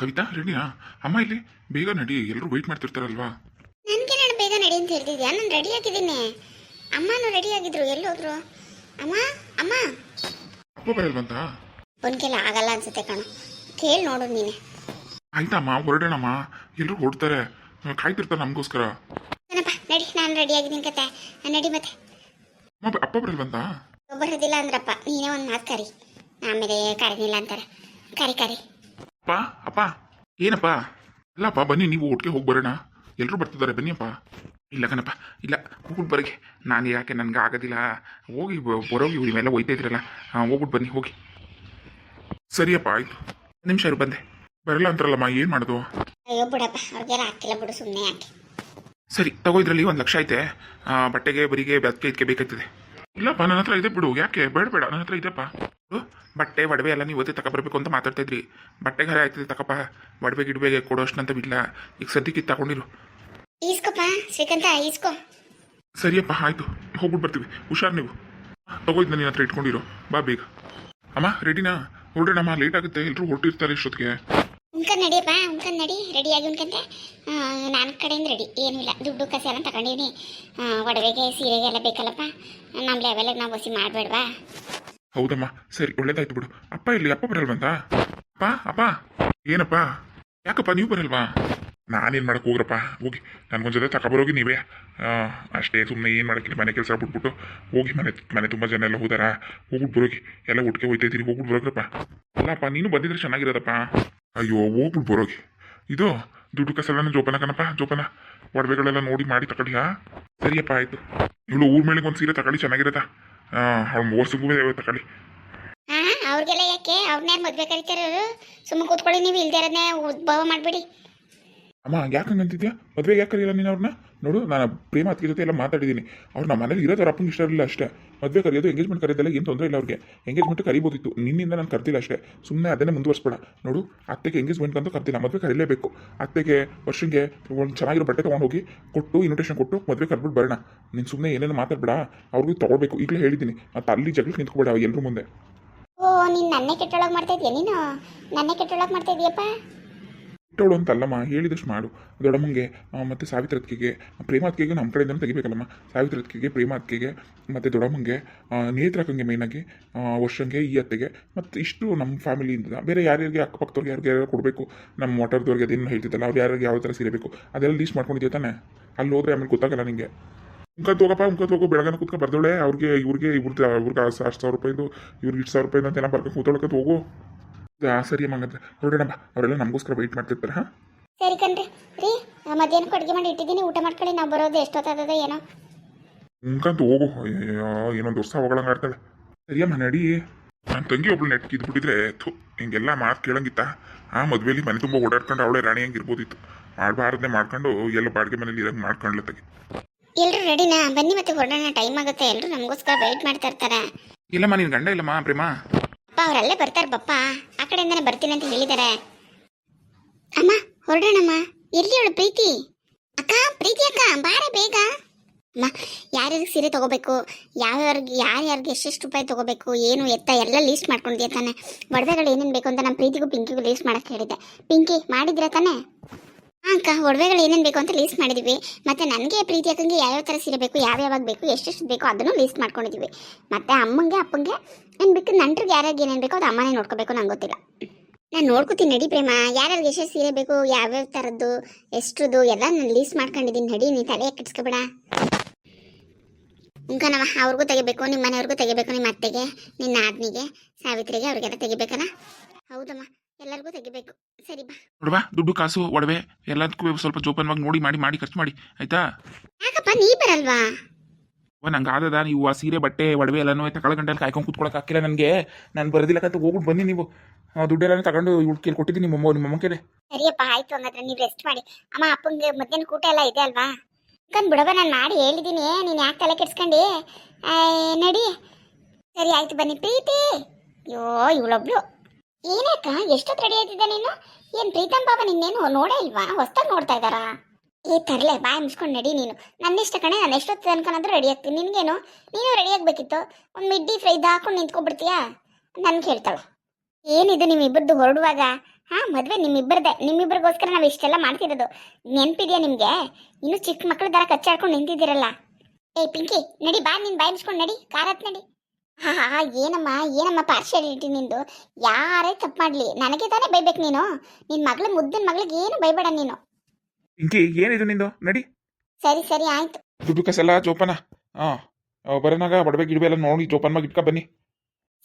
ಕವಿತಾ ರೆಡಿಯಾ ಅಮ್ಮ ಇಲ್ಲಿ ಬೇಗ ನಡಿ ಎಲ್ಲರೂ ವೆಯ್ಟ್ ಮಾಡ್ತಿರ್ತಾರಲ್ವಾ? ನನಗೆ ನಾನು ಬೇಗ ನಡಿ ಅಂತ ಹೇಳ್ತಿದ್ಯಾ? ನಾನು ರೆಡಿ ಆಗಿದ್ದೀನಿ. ಅಮ್ಮನೂ ರೆಡಿ ಆಗಿದ್ರು ಎಲ್ಲೋದ್ರು? ಅಮ್ಮ ಅಮ್ಮ? ಅಪ್ಪ ಬರಲ್ವಂತ? ಒನ್ಕೆಲ್ಲ ಆಗಲ್ಲ ಅನ್ಸುತ್ತೆ ಕಣ. ಕೇಳಿ ನೋಡು ನೀನೆ. ಆಯ್ತಮ್ಮ ಹೊರಡೋಣಮ್ಮ. ಎಲ್ಲರೂ ಹೊರಡ್ತಾರೆ ಕಾಯ್ತಿರ್ತಾರೆ ನಮಗೋಸ್ಕರ. ಏನಪ್ಪ ನಡಿ ನಾನು ರೆಡಿ ಆಗಿದ್ದೀನಿ ಕತೆ. ನಡಿ ಮತ್ತೆ. ಅಮ್ಮ ಅಪ್ಪ ಬರಲ್ವಂತ? ಬರೋದಿಲ್ಲ ಅಂದ್ರಪ್ಪ ನೀನೇ ಒಂದು ಮಾತು ಕರಿ. ಆಮೇಲೆ ಕರೀನಿಲ್ಲ ಅಂತಾರೆ. ಕರಿ ಕರಿ. ಅಪ್ಪ ಅಪ್ಪ. ಏನಪ್ಪ? ಅಲ್ಲಪ್ಪ ಬನ್ನಿ ನೀವು ಒಟ್ಟಿಗೆ ಹೋಗಿ ಬರೋಣ. ಎಲ್ಲರೂ ಬರ್ತಿದ್ದಾರೆ ಬನ್ನಿಯಪ್ಪ ಇಲ್ಲ ಕಣಪ್ಪ ಇಲ್ಲ ಹೋಗ್ಬಿಟ್ಟು ಬರಗೆ ನಾನು ಯಾಕೆ ನನಗೆ ಆಗೋದಿಲ್ಲ. ಹೋಗಿ ಬರೋಗಿ ಇವೆಲ್ಲ ಒಯ್ತಾ ಇದ್ರಲ್ಲ. ಹೋಗ್ಬಿಟ್ಟು ಬನ್ನಿ ಹೋಗಿ. ಸರಿಯಪ್ಪ ಆಯ್ತು. ನಿಮಿಷ ಇರು ಬಂದೆ. ಬರಲ್ಲ ಅಂತಾರಲ್ಲಮ್ಮ ಏನು ಮಾಡೋದು? ಅಯ್ಯೋ ಬಿಡಪ್ಪ ಅವ್ರಿಗೆಲ್ಲ ಆಗ್ತಿಲ್ಲ ಬಿಡು ಸುಮ್ಮನೆ ಯಾಕೆ? ಸರಿ ತಗೋ ಇದ್ರಲ್ಲಿ ಒಂದು ಲಕ್ಷ ಐತೆ. ಆ, ಬಟ್ಟೆಗೆ ಬರಿಗೆ ಬೆತ್ತಕ್ಕೆ ಇದಕ್ಕೆ ಬೇಕಾಗ್ತದೆ. ಇಲ್ಲಪ್ಪ ನನ್ನ ಹತ್ರ ಇದೆ ಬಿಡು ಯಾಕೆ? ಬೇಡ ಬೇಡ ನನ್ನ ಹತ್ರ ಇದೆಪ್ಪ. ಬಟ್ಟೆ ಒಡವೆ ಎಲ್ಲ ನೀವು ತಕ ತಗೊಬರ್ಬೇಕು ಅಂತ ಮಾತಾಡ್ತಾ ಇದ್ರಿ. ಬಟ್ಟೆ ಘರ ಆಯ್ತದೆ ತಕಪ್ಪ ಒಡವೆ ಗಿಡಬೇಗೆ ಕೊಡೋಷ್ಟಂತ ಇಲ್ಲ ಈಗ ಸದ್ಯಕ್ಕೆ ತಗೊಂಡಿರು. ಈಸ್ಕೊಪ್ಪ ಶ್ರೀಕಂತ ಈಸ್ಕೊ. ಸರಿಯಪ್ಪ ಆಯ್ತು. ಹೋಗ್ಬಿಟ್ಟು ಬರ್ತೀವಿ. ಹುಷಾರ್ ನೀವು. ತಗೋ ಇದನ್ನ ನಿನ್ನ ಹತ್ರ ಇಟ್ಕೊಂಡಿರೋ. ಬಾ ಬೇಗ. ಅಮ್ಮ ರೆಡಿನಾ? ಹೊರಡೋಣಮ್ಮ ಲೇಟ್ ಆಗುತ್ತೆ. ಎಲ್ಲರೂ ಹೊರಟಿರ್ತಾರೆ ಇಷ್ಟೊತ್ತಿಗೆ. ಉಂಕನ್ ನಡಿಯಪ್ಪ ಉಂಕನ್ ನಡಿ. ರೆಡಿಯಾಗಿ ಉಂಕಂತೆ ನನ್ನ ಕಡೆಯಿಂದ ರೆಡಿ ಏನಿಲ್ಲ ದುಡ್ಡು ಕಸ ಎಲ್ಲ ತಗೊಂಡಿವ್ನಿ ಒಡವೆಗೆ ಸೀರೆಗೆ ಎಲ್ಲ ಬೇಕಲ್ಲಪ್ಪ. ನಮ್ಮ ಲೆವೆಲಿಗೆ ನಾವು ವಸಿ ಮಾಡಬೇಡ್ವಾ? ಹೌದಮ್ಮ, ಸರಿ, ಒಳ್ಳೇದಾಯ್ತು ಬಿಡು. ಅಪ್ಪ ಇಲ್ಲಿ, ಅಪ್ಪ ಬರಲ್ವಂತ ಅಪ್ಪ ಅಪ್ಪ. ಏನಪ್ಪ? ಯಾಕಪ್ಪ, ನೀವು ಬರಲ್ವಾ? ನಾನೇನು ಮಾಡಕ್ ಹೋಗ್ರಪ್ಪ? ಹೋಗಿ, ನನಗೊಂದು ಜೊತೆ ತಗೊಬರೋಗಿ ನೀವೇ. ಅಷ್ಟೇ ಸುಮ್ಮನೆ ಏನು ಮಾಡೋಕ್ಕಿಲ್ಲ ಮನೆ ಕೆಲಸ ಬಿಟ್ಬಿಟ್ಟು ಹೋಗಿ ಮನೆ ಮನೆ ತುಂಬ ಜನ ಎಲ್ಲ ಹೋದಾರ? ಹೋಗ್ಬಿಟ್ಟು ಬರೋಗಿ, ಎಲ್ಲ ಊಟಕ್ಕೆ ಹೋಯ್ತಾ ಇದ್ದೀರಿ ಹೋಗ್ಬಿಟ್ಟು ಬರೋಗ್ರಪ್ಪ. ಅಲ್ಲಪ್ಪ, ನೀನು ಬಂದಿದ್ರೆ ಚೆನ್ನಾಗಿರೋದಪ್ಪ. ಅಯ್ಯೋ ಹೋಗ್ಬಿಟ್ಟು ಬರೋಗಿ. ಇದು, ದುಡ್ಡು ಕಸಲನ ಜೋಪಾನ ಕಣಪ್ಪ, ಜೋಪಾನ. ಒಡವೆಗಳೆಲ್ಲ ನೋಡಿ ಮಾಡಿ ತಗೊಳ್ಳಿ ಸರಿಯಪ್ಪ, ಆಯಿತು. ಇವಳು ಊರ್ ಮೇಳಿಗೆ ಒಂದು ಸೀರೆ ತಗೊಳ್ಳಿ ಚೆನ್ನಾಗಿರತ್ತಾ? ಅವ್ಳು ಓರ್ಸಿಗೂ ತಗೊಳ್ಳಿ ಹಾಂ ಅವ್ರಿಗೆಲ್ಲ ಯಾಕೆ? ಅವ್ರನ್ನೇ ಮದ್ವೆ ಕರಿತಾರೆ ಅವರು? ಸುಮ್ಮನೆ ಕೂತ್ಕೊಳ್ಳಿ ನೀವು ಇಲ್ದೇ ಇರೋದನ್ನೇ ಉದ್ಭವ ಮಾಡಬೇಡಿ. ಅಮ್ಮ ಯಾಕೆ ಹಂಗಂತಿದ್ಯಾ ಮದುವೆಗೆ ಯಾಕೆ ಕರೆಯಲ್ಲ ನೀನು ಅವ್ರನ್ನ ನೋಡು, ನಾನು ಪ್ರೇಮ ಅತ್ತಿಗೆ ಜೊತೆ ಎಲ್ಲ ಮಾತಾಡಿದ್ದೀನಿ. ಅವ್ರು ನಮ್ಮ ಮನೇಲಿ ಇರೋದು ಅವ್ರ ಇಷ್ಟ ಇರಲಿಲ್ಲ ಅಷ್ಟೇ. ಮದುವೆ ಕರೆಯೋದು ಎಂಗೇಜ್ಮೆಂಟ್ ಕರೆಯೋದೆಲ್ಲ ಏನು ತೊಂದರೆ ಇಲ್ಲ ಅವ್ರಿಗೆ. ಎಂಗೇಜ್ಮೆಂಟ್ ಕರಿಬೋದಿತ್ತು. ನಿನ್ನಿಂದ ನಾನು ಕರ್ತಿಲ್ಲ ಅಷ್ಟೇ. ಸುಮ್ಮನೆ ಅದನ್ನೇ ಮುಂದುವರ್ಸ್ಬೇಡ. ನೋಡು, ಅತ್ತೆಗೆ ಎಂಗೇಜ್ಮೆಂಟ್ ಅಂತ ಕರ್ತಿಲ್ಲ ಮದುವೆ ಕರೀಲೇಬೇಕು. ಅತ್ತೆಗೆ ವರ್ಷಿಗೆ ಒಂದು ಚೆನ್ನಾಗಿರೋ ಬಟ್ಟೆ ತೊಗೊಂಡು ಹೋಗಿ ಕೊಟ್ಟು ಇನ್ವಿಟೇಷನ್ ಕೊಟ್ಟು ಮದುವೆ ಕರ್ಬಿಟ್ಟು ಬರೋಣ. ನೀನು ಸುಮ್ಮನೆ ಏನೇನು ಮಾತಾಡ್ಬೇಡ. ಅವ್ರಿಗೂ ತೊಗೊಳ್ಬೇಕು. ಈಗಲೇ ಹೇಳಿದ್ದೀನಿ. ಮತ್ತು ಅಲ್ಲಿ ಜಗಳಕ್ಕೆ ನಿಂತ್ಕೊಬೇಡ ಎಲ್ಲರೂ ಮುಂದೆ. ಓ, ನೀನು ನನ್ನೇ ಕೆಟ್ಟೊಳಗೆ ಮಾಡ್ತಾ ಇದೆಯಾ ನೀನು? ನನ್ನೇ ಕೆಟ್ಟೊಳಗೆ ಮಾಡ್ತಾ ಇದೀಯಪ್ಪ? ಇಟ್ಟವಳು ಅಂತಲ್ಲಮ್ಮ, ಹೇಳಿದಷ್ಟು ಮಾಡು. ದೊಡ್ಡಮ್ಮಂಗೆ ಮತ್ತು ಸಾವಿತ್ರತ್ಕಿಗೆ ಪ್ರೇಮಾತ್ಕೆಗೆ ನಮ್ಮ ಕಡೆಯಿಂದ ತೆಗಿಬೇಕಲ್ಲಮ್ಮ. ಸಾವಿತ್ರತ್ಕಿಗೆ, ಪ್ರೇಮಾತ್ಕೆಗೆ, ಮತ್ತು ದೊಡ್ಡಮ್ಮಂಗೆ ನೇತ್ರಕ್ಕಂಗೆ ಮೇಯ್ನಾಗಿ ವರ್ಷಂಗೆ, ಈ ಅತ್ತೆಗೆ, ಮತ್ತು ಇಷ್ಟು ನಮ್ಮ ಫ್ಯಾಮಿಲಿಯಿಂದ ಬೇರೆ ಯಾರ್ಯಾರಿಗೆ ಅಕ್ಕಪಕ್ಕದವ್ರಿಗೆ ಯಾರಿಗೆ ಯಾರು ಕೊಡಬೇಕು. ನಮ್ಮ ಮೋಟರ್ದವ್ರಿಗೆ ಅದೇನು ಹೇಳ್ತಿದ್ದಲ್ಲ, ಅವ್ರು ಯಾರಿಗೆ ಯಾವ ಥರ ಸೇರಬೇಕು. ಅದೆಲ್ಲ ಲೀಸ್ಟ್ ಮಾಡ್ಕೊಂಡಿದ್ಯಾ ತಾನೆ? ಅಲ್ಲಿ ಹೋದರೆ ಆಮೇಲೆ ಗೊತ್ತಾಗಲ್ಲ ನಿಮಗೆ ಮುಖತ್ ಹೋಗಪ್ಪ ಮುಖತ್ ಹೋಗೋ ಬೆಳಗಾನ ಕೂತ್ಕೊಂಡು ಬರ್ದೋಳೆ. ಅವ್ರಿಗೆ, ಇವ್ರಿಗೆ ಇವ್ರದ್ದು ಇವ್ರಿಗೆ ಅಷ್ಟು ಸಾವಿರ ರೂಪಾಯಿದು, ಇವ್ರಿಗೆ ಇಷ್ಟು ಸಾವಿರ ರೂಪಾಯಿ ಅಂತೆಲ್ಲ ಬರ್ಕೊಂಡು ಕೂತ್ಕೊಳಕತ್ ಹೋಗು. ಸರಿ ಅಮ್ಮ ಹಂಗಂದ್ರೆ. ಹೊರಡೋಣ ಬಾ. ಅವರೆಲ್ಲ ನಮಗೋಸ್ಕರ ವೆಯ್ಟ್ ಮಾಡ್ತಿರ್ತಾರೆ ಹಾಂ? ಸರಿ ಕಣ್ರಿ. ರೀ ಮಧ್ಯಾಹ್ನಕ್ಕೆ ಅಡುಗೆ ಮಾಡಿ ಇಟ್ಟಿದ್ದೀನಿ. ಊಟ ಮಾಡ್ಕೊಳ್ಳಿ. ನಾವು ಬರೋದು ಎಷ್ಟೊತ್ತಾಗದ ಏನೋ. ಉಂಕಂತ ಹೋಗು. ಅಯ್ಯೋ ಏನೊಂದು ವರ್ಷ ಹೋಗಳಂಗೆ ಆಡ್ತಾಳೆ. ಸರಿಯಮ್ಮ ನಡಿ. ನನ್ನ ತಂಗಿ ಒಬ್ಳು ನೆಟ್ ಕಿದ್ಬಿಟ್ಟಿದ್ರೆ ಥು ಹಿಂಗೆಲ್ಲ ಮಾತು ಕೇಳಂಗಿತ್ತ? ಆ ಮದುವೆಲಿ ಮನೆ ತುಂಬ ಓಡಾಡ್ಕೊಂಡು ಅವಳೇ ರಾಣಿ ಹಂಗೆ ಇರ್ಬೋದಿತ್ತು ಮಾಡಬಾರ್ದೇ ಮಾಡ್ಕೊಂಡು ಎಲ್ಲ ಬಾಡಿಗೆ ಮನೇಲಿ ಇರಂಗೆ ಮಾಡ್ಕೊಂಡ್ಲತ್ತಾಗೆ ಎಲ್ಲರೂ ರೆಡಿನಾ ಬನ್ನಿ ಮತ್ತೆ ಹೊರಡೋಣ. ಟೈಮ್ ಆಗುತ್ತೆ. ಎಲ್ಲರೂ ನಮಗೋಸ್ಕರ ವೆಯ್ಟ್ ಮಾಡ್ತಾ ಇರ್ತಾರೆ. ಇಲ್ಲಮ್ಮ ನೀನು ಗಂಡ ಇಲ್ಲಮ್ಮ ಪ್ರೇಮ? ಅಪ್ಪ ಅವರಲ್ಲೇ ಬರ್ತಾರೆ ಬಪ್ಪ ಕಡೆಯಿಂದಾನೆ ಬರ್ತೀನಿ ಅಂತ ಹೇಳಿದ್ದಾರೆ ಅಮ್ಮ, ಹೊರಡೋಣಮ್ಮ. ಎಲ್ಲಿ ಅವಳು ಪ್ರೀತಿ. ಅಕ್ಕ ಪ್ರೀತಿ ಅಕ್ಕ, ಬಾರೆ ಬೇಗ. ಅಮ್ಮ, ಯಾರ್ಯಾರಿಗೆ ಸೀರೆ ತಗೋಬೇಕು ಯಾವ್ಯಾರಿಗೆ ಯಾರ್ಯಾರಿಗೆ ಎಷ್ಟೆಷ್ಟು ರೂಪಾಯಿ ತಗೋಬೇಕು, ಏನು ಎತ್ತ, ಎಲ್ಲ ಲೀಸ್ಟ್ ಮಾಡ್ಕೊಂಡಿದ್ಯಾ ತಾನೆ. ಒಡವೆಗಳು ಏನೇನು ಬೇಕು ಅಂತ ನಮ್ಮ ಪ್ರೀತಿಗೂ ಪಿಂಕಿಗೂ ಲೀಸ್ಟ್ ಮಾಡಕ್ಕೆ ಹೇಳಿದ್ದೆ. ಪಿಂಕಿ ಮಾಡಿದ್ರೆ ತಾನೆ? ಅಕ್ಕ, ಒಡವೆಗಳು ಏನೇನು ಬೇಕು ಅಂತ ಲೀಸ್ಟ್ ಮಾಡಿದ್ವಿ. ಮತ್ತೆ ನನಗೆ ಪ್ರೀತಿ ಅಕ್ಕಂಗೆ ಯಾವ್ಯಾವ ಥರ ಸೀರೆ ಬೇಕು, ಯಾವ್ಯಾವಾಗ ಬೇಕು, ಎಷ್ಟೆಷ್ಟು ಬೇಕು ಅದನ್ನು ಲೀಸ್ಟ್ ಮಾಡ್ಕೊಂಡಿದ್ವಿ. ಮತ್ತೆ ಅಮ್ಮಂಗೆ, ಅಪ್ಪಂಗೆ ಏನು ಬೇಕು, ನಂಟ್ರಿಗೆ ಯಾರ್ಯಾರಿಗೆ ಏನೇನು ಬೇಕೋ ಅದು ಅಮ್ಮನೇ ನೋಡ್ಕೋಬೇಕು ನಂಗೆ ಗೊತ್ತಿಲ್ಲ. ನಾನು ನೋಡ್ಕೋತೀನಿ ನಡಿ ಪ್ರೇಮ, ಯಾರ್ಯಾರಿಗೆ ಎಷ್ಟು ಸೀರೆ ಬೇಕು, ಯಾವ್ಯಾವ ಥರದ್ದು ಎಷ್ಟ್ರದ್ದು ಎಲ್ಲ ನಾನು ಲೀಸ್ಟ್ ಮಾಡ್ಕೊಂಡಿದ್ದೀನಿ ನಡಿ ನೀ ತಲೆ ಕೆಡ್ಸ್ಕೊಬೇಡ ನಮ್ಮ ಅವ್ರಿಗೂ ತೆಗಿಬೇಕು ನಿಮ್ಮ ಮನೆಯವ್ರಿಗೂ ತೆಗಿಬೇಕು ನಿಮ್ಮ ಅತ್ತೆಗೆ ನಿನ್ನ ಆದ್ನಿಗೆ ಸಾವಿತ್ರಿಗೆ ಅವ್ರಿಗೆಲ್ಲ ತೆಗಿಬೇಕಲ್ಲ ಹೌದಮ್ಮ ಎಲ್ಲರಿಗೂ ತೆಗಿಬೇಕು. ಸರಿ ಬಾ. ನೋಡುವ ದುಡ್ಡು ಕಾಸು ಒಡವೆ ಎಲ್ಲದಕ್ಕೂ ಸ್ವಲ್ಪ ಜೋಪಾನವಾಗಿ ನೋಡಿ ಮಾಡಿ ಮಾಡಿ ಖರ್ಚು ಮಾಡಿ ಆಯ್ತಾ? ಯಾಕಪ್ಪ ನೀ ಬರಲ್ವಾ? ಓ ನಂಗೆ ಆದದ ನೀವು ಆ ಸೀರೆ ಬಟ್ಟೆ ಒಡವೆ ಎಲ್ಲನೂ ತಗೊಳ ಗಂಟಲ್ಲಿ ಕಾಯ್ಕೊಂಡು ಕೂತ್ಕೊಳಕ್ಕೆ ಹಾಕಿಲ್ಲ ನನಗೆ. ನಾನು ಬರೋದಿಲ್ಲಕಂತ ಹೋಗ್ಬಿಟ್ಟು ಬನ್ನಿ ನೀವು. ಆ ದುಡ್ಡೆಲ್ಲ ತಗೊಂಡು ಇವ್ಳು ಕೇಳಿ ಕೊಟ್ಟಿದ್ದೀನಿ ನಿಮ್ಮ ನಿಮ್ಮ ಅಮ್ಮ ಕೇಳಿ ಸರಿಯಪ್ಪ ಆಯ್ತು ಹಂಗಾದ್ರೆ ನೀವು ರೆಸ್ಟ್ ಮಾಡಿ. ಅಮ್ಮ ಅಪ್ಪಂಗೆ ಮಧ್ಯಾಹ್ನ ಕೂಟ ಎಲ್ಲ ಇದೆ ಅಲ್ವಾ? ಕಂದ್ ಬಿಡವ ನಾನು ಮಾಡಿ ಹೇಳಿದ್ದೀನಿ ನೀನು ಯಾಕೆ ತಲೆ ಕೆಡ್ಸ್ಕೊಂಡು? ನಡಿ. ಸರಿ ಆಯ್ತು, ಬನ್ನಿ. ಪ್ರೀತಿ. ಅಯ್ಯೋ, ಇವಳೊಬ್ಳು. ಏನಕ್ಕ ಎಷ್ಟೊತ್ತು ರೆಡಿ ಆಯ್ತಿದ್ದೆ ನೀನು? ಏನು ಪ್ರೀತಮ್ ಬಾಬಾ ನಿನ್ನೇನು ನೋಡೇ ಇಲ್ವಾ? ಹೊಸ್ದಾಗಿ ನೋಡ್ತಾ ಇದ್ದಾರಾ? ಏ, ತರಲೆ, ಬಾಯ್ ಮುಚ್ಕೊಂಡು ನಡಿ ನೀನು. ನನ್ನಿಷ್ಟ ಕಣೆ, ನಾನು ಎಷ್ಟೊತ್ತು ಅನ್ಕೊಂಡಾದ್ರೂ ರೆಡಿ ಆಗ್ತೀನಿ. ನಿನಗೇನು? ನೀನು ರೆಡಿ ಆಗಬೇಕಿತ್ತು. ಒಂದು ಮಿಡ್ಡಿ ಫ್ರೈ ಹಾಕೊಂಡು ನಿಂತ್ಕೊಬಿಡ್ತೀಯಾ ನನ್ಗೆ ಹೇಳ್ತಾಳೆ. ಏನಿದು ನಿಮ್ಮಿಬ್ಬರದ್ದು ಹೊರಡುವಾಗ? ಹಾ ಮದ್ವೆ ನಿಮ್ಮಿಬ್ಬರದೇ. ನಿಮ್ಮಿಬ್ಬರಿಗೋಸ್ಕರ ನಾವು ಇಷ್ಟೆಲ್ಲ ಮಾಡ್ತಿರೋದು. ನೆನಪಿದೆಯಾ ನಿಮಗೆ? ಇನ್ನು ಚಿಕ್ಕ ಮಕ್ಕಳು ದರ ಕಚ್ಚಾಡ್ಕೊಂಡು ನಿಂತಿದ್ದೀರಲ್ಲ. ಏ ಪಿಂಕಿ ನಡಿ ಬಾ ನೀನು ಬಾಯ್ ಮುಚ್ಕೊಂಡು ನಡಿ. ಕಾರತ್ ನಡಿ. ಹಾ ಹಾ ಏನಮ್ಮ ಏನಮ್ಮ ಪಾರ್ಶಿಯಾಲಿಟಿ ನಿಂದು? ಯಾರೇ ತಪ್ಪು ಮಾಡ್ಲಿ. ನನಗೆ ತಾನೇ ಬೈಬೇಕು ನೀನು. ನಿನ್ ಮಗಳ ಮುದ್ದಿನ ಮಗಳಿಗೆ ಏನು ಬೈಬೇಡ ನೀನು. ಇಂಕಿ ಏನಿದು ನಿಂದು? ನಡಿ. ಸರಿ ಸರಿ ಆಯ್ತು. ದುಡ್ಡು ಕಸೆಲ್ಲ ಜೋಪಾನ ಹಾಂ ಬರೋನಾಗ ಗಿಡವೆ ಎಲ್ಲ ನೋಡಿ ಜೋಪಾನ ಮಾಡಿ ಇಟ್ಕೊ ಬನ್ನಿ.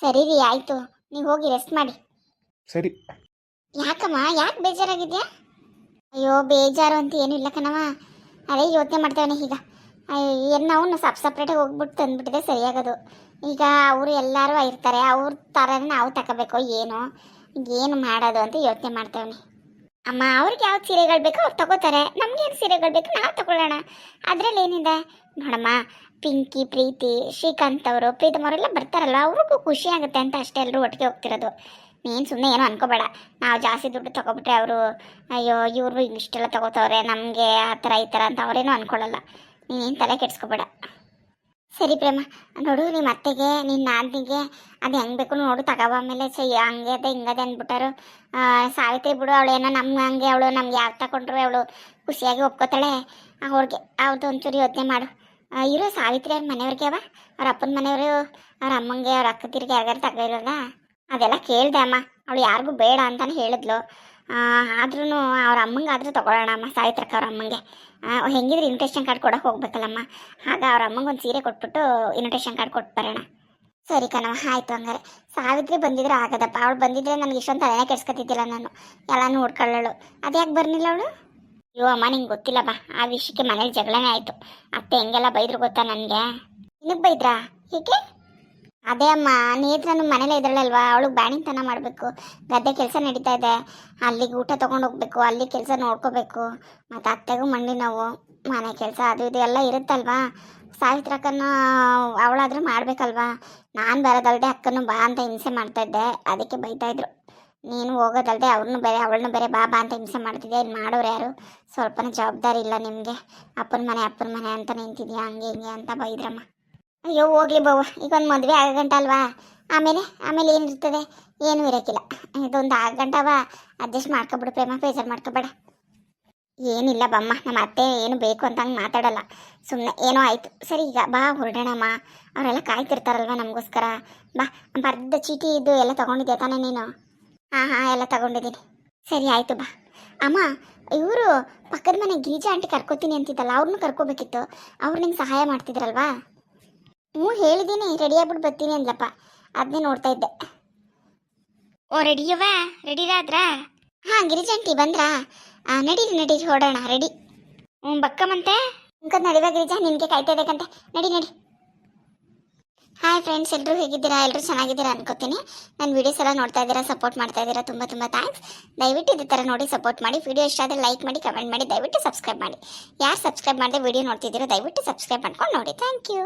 ಸರಿ ರೀ ಆಯ್ತು. ನೀವು ಹೋಗಿ ರೆಸ್ಟ್ ಮಾಡಿ. ಸರಿ. ಯಾಕಮ್ಮ, ಯಾಕೆ ಬೇಜಾರಾಗಿದ್ಯಾ? ಅಯ್ಯೋ, ಬೇಜಾರು ಅಂತ ಏನೂ ಇಲ್ಲ ಕಣವ ಅದೇ ಯೋಚನೆ ಮಾಡ್ತೇವೆ ಈಗ. ಏನು ನಾವು ಸಪ್ ಸಪ್ರೇಟಾಗಿ ಹೋಗ್ಬಿಟ್ಟು ತಂದುಬಿಟ್ಟಿದೆ ಸರಿಯಾಗೋದು. ಈಗ ಅವರು ಎಲ್ಲರೂ ಇರ್ತಾರೆ, ಅವ್ರ ಥರನೇ ನಾವು ತಗೋಬೇಕು ಏನು? ಏನು ಮಾಡೋದು ಅಂತ ಯೋಚನೆ ಮಾಡ್ತೇವೆ ಅಮ್ಮ, ಅವ್ರಿಗೆ ಯಾವ ಸೀರೆಗಳು ಬೇಕೋ ಅವ್ರು ತಗೋತಾರೆ. ನಮ್ಗೆ ಏನು ಸೀರೆಗಳು ಬೇಕು ನಾವು ತಗೊಳ್ಳೋಣ. ಅದರಲ್ಲಿ ಏನಿದೆ? ನೋಡಮ್ಮ, ಪಿಂಕಿ, ಪ್ರೀತಿ, ಶ್ರೀಕಾಂತ್ ಅವರು, ಪ್ರೀತಮ್ ಅವರೆಲ್ಲ ಬರ್ತಾರಲ್ಲ ಅವ್ರಿಗೂ ಖುಷಿ ಆಗುತ್ತೆ ಅಂತ ಅಷ್ಟೇ ಎಲ್ಲರೂ ಒಟ್ಟಿಗೆ ಹೋಗ್ತಿರೋದು. ನೀನು ಸುಮ್ಮನೆ ಏನೋ ಅನ್ಕೋಬೇಡ. ನಾವು ಜಾಸ್ತಿ ದುಡ್ಡು ತಗೊಬಿಟ್ರೆ ಅವರು, ಅಯ್ಯೋ, ಇವರು ಇಷ್ಟೆಲ್ಲ ತಗೋತವ್ರೆ, ನಮಗೆ ಆ ಥರ ಈ ಥರ ಅಂತ ಅವರೇನು ಅನ್ಕೊಳ್ಳಲ್ಲ ನೀನೇನು ತಲೆ ಕೆಡಿಸ್ಕೋಬೇಡ. ಸರಿ ಪ್ರೇಮ, ನೋಡು ನಿಮ್ಮ ಅತ್ತೆಗೆ ನಿನ್ನ ನಾದಿಗೆ ಅದು ಹೆಂಗೆ ಬೇಕು ನೋಡು, ತಗೋ ಆಮೇಲೆ ಸೈ, ಹಂಗೆ ಅದೇ ಹಿಂಗದೆ ಅಂದ್ಬಿಟ್ಟಾರು. ಸಾವಿತ್ರಿ ಬಿಡು, ಅವಳು ಏನೋ ನಮ್ಮ ಹಂಗೆ, ಅವಳು ನಮ್ಗೆ ಯಾವ ತಗೊಂಡ್ರು, ಅವಳು ಖುಷಿಯಾಗಿ ಒಪ್ಕೋತಾಳೆ. ಅವ್ರಿಗೆ ಅವ್ರದ್ದು ಒಂಚೂರು ಯೋಚನೆ ಮಾಡು. ಇರೋ, ಸಾವಿತ್ರಿ ಅವ್ರ ಮನೆಯವ್ರಿಗೆ ಅವ. ಅವ್ರ ಅಪ್ಪನ ಮನೆಯವರು, ಅವ್ರ ಅಮ್ಮಂಗೆ, ಅವ್ರ ಅಕ್ಕತಿರಿಗೆ ಯಾರ್ಯಾರು ತಗೋಇರೋದ ಅದೆಲ್ಲ ಕೇಳಿದೆ ಅಮ್ಮ. ಅವಳು ಯಾರಿಗೂ ಬೇಡ ಅಂತಾನೆ ಹೇಳಿದ್ಲು. ಆದ್ರೂ ಅವ್ರ ಅಮ್ಮಂಗೆ ಆದರೂ ತೊಗೊಳ್ಳೋಣ ಅಮ್ಮ, ಸಾವಿತ್ರಕ್ಕ ಅವ್ರ ಅಮ್ಮಂಗೆ. ಹೆಂಗಿದ್ರೆ ಇನ್ವಿಟೇಷನ್ ಕಾರ್ಡ್ ಕೊಡೋಕೆ ಹೋಗ್ಬೇಕಲ್ಲಮ್ಮ? ಆಗ ಅವ್ರ ಅಮ್ಮಂಗೆ ಒಂದು ಸೀರೆ ಕೊಟ್ಬಿಟ್ಟು ಇನ್ವಿಟೇಷನ್ ಕಾರ್ಡ್ ಕೊಟ್ಟು ಬರೋಣ. ಸರಿ ಕಣವ ಆಯಿತು ಹಂಗಾರೆ. ಸಾವಿತ್ರಿ ಬಂದಿದ್ರೆ ಆಗದಪ್ಪ. ಅವಳು ಬಂದಿದ್ರೆ ನನಗೆ ಇಷ್ಟೊಂದು ತಲೆನೇ ಕೆಡ್ಸ್ಕೊತಿದ್ದಿಲ್ಲ ನಾನು. ಎಲ್ಲ ಅದು ಅದ್ಯಾಕೆ ಬರ್ನಿಲ್ಲ ಅವಳು? ಅಯ್ಯೋ ಅಮ್ಮ, ನಿಂಗೆ ಗೊತ್ತಿಲ್ಲ ಆ ವಿಷಯಕ್ಕೆ ಮನೇಲಿ ಜಗಳನೇ ಆಯಿತು. ಅತ್ತೆ ಹೆಂಗೆಲ್ಲ ಬೈದ್ರು ಗೊತ್ತಾ ನನಗೆ? ನಿನಗೆ ಬೈದ್ರಾ? ಹೀಗೆ ಅದೇ ಅಮ್ಮ, ನೇತ್ರನು ಮನೇಲೆ ಇದ್ರಳಲ್ವಾ? ಅವಳಿಗೆ ಬ್ಯಾಣಿತನ ಮಾಡಬೇಕು. ಗದ್ದೆ ಕೆಲಸ ನಡೀತಾ ಇದೆ. ಅಲ್ಲಿಗೆ ಊಟ ತೊಗೊಂಡು ಹೋಗ್ಬೇಕು. ಅಲ್ಲಿ ಕೆಲಸ ನೋಡ್ಕೋಬೇಕು. ಮತ್ತು ಅತ್ತೆಗೂ ಮಂಡಿ ನೋವು. ಮನೆ ಕೆಲಸ ಅದು ಇದು ಎಲ್ಲ ಇರುತ್ತಲ್ವಾ? ಸಾವಿತ್ರಕ್ಕನ್ನು ಅವಳಾದರೂ ಮಾಡಬೇಕಲ್ವಾ? ನಾನು ಬರೋದಲ್ದೆ ಅಕ್ಕನು ಬಾ ಅಂತ ಹಿಂಸೆ ಮಾಡ್ತಾ ಇದ್ದೆ. ಅದಕ್ಕೆ ಬೈತಾಯಿದ್ರು ನೀನು ಹೋಗೋದಲ್ದೆ ಅವ್ರನ್ನೂ ಬೇರೆ, ಅವಳನ್ನು ಬೇರೆ ಬಾ ಬಾ ಅಂತ ಹಿಂಸೆ ಮಾಡ್ತಿದ್ದೆ ಇಲ್ಲಿ ಮಾಡೋರು ಯಾರು? ಸ್ವಲ್ಪನೂ ಜವಾಬ್ದಾರಿ ಇಲ್ಲ ನಿಮಗೆ. ಅಪ್ಪನ ಮನೆ ಅಪ್ಪನ ಮನೆ ಅಂತ ನಿಂತಿದ್ಯಾ? ಹಂಗೆ, ಹಿಂಗೆ ಅಂತ ಬೈದ್ರಮ್ಮ. ಅಯ್ಯೋ, ಹೋಗ್ಲಿ ಬವ್ವ ಈಗ ಒಂದು ಮದುವೆ ಆಗ ಗಂಟ ಅಲ್ವಾ? ಆಮೇಲೆ ಆಮೇಲೆ ಏನಿರ್ತದೆ? ಏನೂ ಇರೋಕ್ಕಿಲ್ಲ ಇದೊಂದು ಆಗ ಗಂಟವಾ ಅಡ್ಜಸ್ಟ್ ಮಾಡ್ಕೊಬಿಡು ಪ್ರೇಮ, ಬೇಜಾರು ಮಾಡ್ಕೊಬೇಡ. ಏನಿಲ್ಲ ಬಮ್ಮ ನಮ್ಮ ಅತ್ತೆ ಏನು ಬೇಕು ಅಂತ ಹಂಗೆ ಮಾತಾಡಲ್ಲ. ಸುಮ್ಮನೆ ಏನೋ ಆಯಿತು. ಸರಿ, ಈಗ ಬಾ, ಹೊರಡೋಣಮ್ಮ. ಅವರೆಲ್ಲ ಕಾಯ್ತಿರ್ತಾರಲ್ವ ನಮಗೋಸ್ಕರ? ಬಾ ಬರ್ದ ಚೀಟಿ ಇದ್ದು ಎಲ್ಲ ತೊಗೊಂಡಿದ್ದೆ ತಾನೇ ನೀನು? ಹಾಂ ಹಾಂ, ಎಲ್ಲ ತೊಗೊಂಡಿದ್ದೀನಿ. ಸರಿ, ಆಯಿತು ಬಾ. ಅಮ್ಮ, ಇವರು ಪಕ್ಕದ ಮನೆ ಗಿರಿಜಾ ಆಂಟಿ ಕರ್ಕೋತೀನಿ ಅಂತಿದ್ದಲ್ಲ ಅವ್ರನ್ನೂ ಕರ್ಕೋಬೇಕಿತ್ತು. ಅವ್ರು ನಿಂಗೆ ಸಹಾಯ ಮಾಡ್ತಿದ್ರಲ್ವಾ? ಹೇಳಿದ್ದೀನಿ ರೆಡಿ ಆಗ್ಬಿಟ್ಟು ಬರ್ತೀನಿ ಅಂದ್ಲಪ್ಪ. ಅದನ್ನೇ ನೋಡ್ತಾ ಇದ್ದೆ. ಓ ರೆಡಿಯವ ರೆಡಿರಾದ್ರಾ ಹಾಂ ಗಿರಿಜಾಂಟಿ ಬಂದ್ರಾ? ನಡೀರಿ ನಡೀರಿ ಹೊಡೋಣ ರೆಡಿ ಹ್ಞೂ ಬಕ್ಕಮ್ಮಂತೆ? ಮುಖದ ನಡಿವ ಗಿರಿಜಾ ನಿಮಗೆ ಕಾಯ್ತಾ ಇದ್ದಕ್ಕಂತೆ ನಡಿ ನಡಿ. ಹಾಯ್ ಫ್ರೆಂಡ್ಸ್ ಎಲ್ಲರೂ ಹೇಗಿದ್ದೀರಾ? ಎಲ್ಲರೂ ಚೆನ್ನಾಗಿದ್ದೀರಾ ಅನ್ಕೋತೀನಿ. ನನ್ನ ವಿಡಿಯೋಸ್ ಎಲ್ಲ ನೋಡ್ತಾ ಇದ್ದೀರಾ ಸಪೋರ್ಟ್ ಮಾಡ್ತಾ ಇದ್ದೀರಾ ತುಂಬ ತುಂಬ ಥ್ಯಾಂಕ್ಸ್ ದಯವಿಟ್ಟು ಇದೇ ಥರ ನೋಡಿ ಸಪೋರ್ಟ್ ಮಾಡಿ. ವಿಡಿಯೋ ಇಷ್ಟ ಆದರೆ ಲೈಕ್ ಮಾಡಿ ಕಮೆಂಟ್ ಮಾಡಿ ದಯವಿಟ್ಟು ಸಬ್ಸ್ಕ್ರೈಬ್ ಮಾಡಿ. ಯಾರು ಸಬ್ಸ್ಕ್ರೈಬ್ ಮಾಡ್ದೆ ವಿಡಿಯೋ ನೋಡ್ತಿದ್ದೀರೋ ದಯವಿಟ್ಟು ಸಬ್ಸ್ಕ್ರೈಬ್ ಮಾಡ್ಕೊಂಡು ನೋಡಿ. Thank you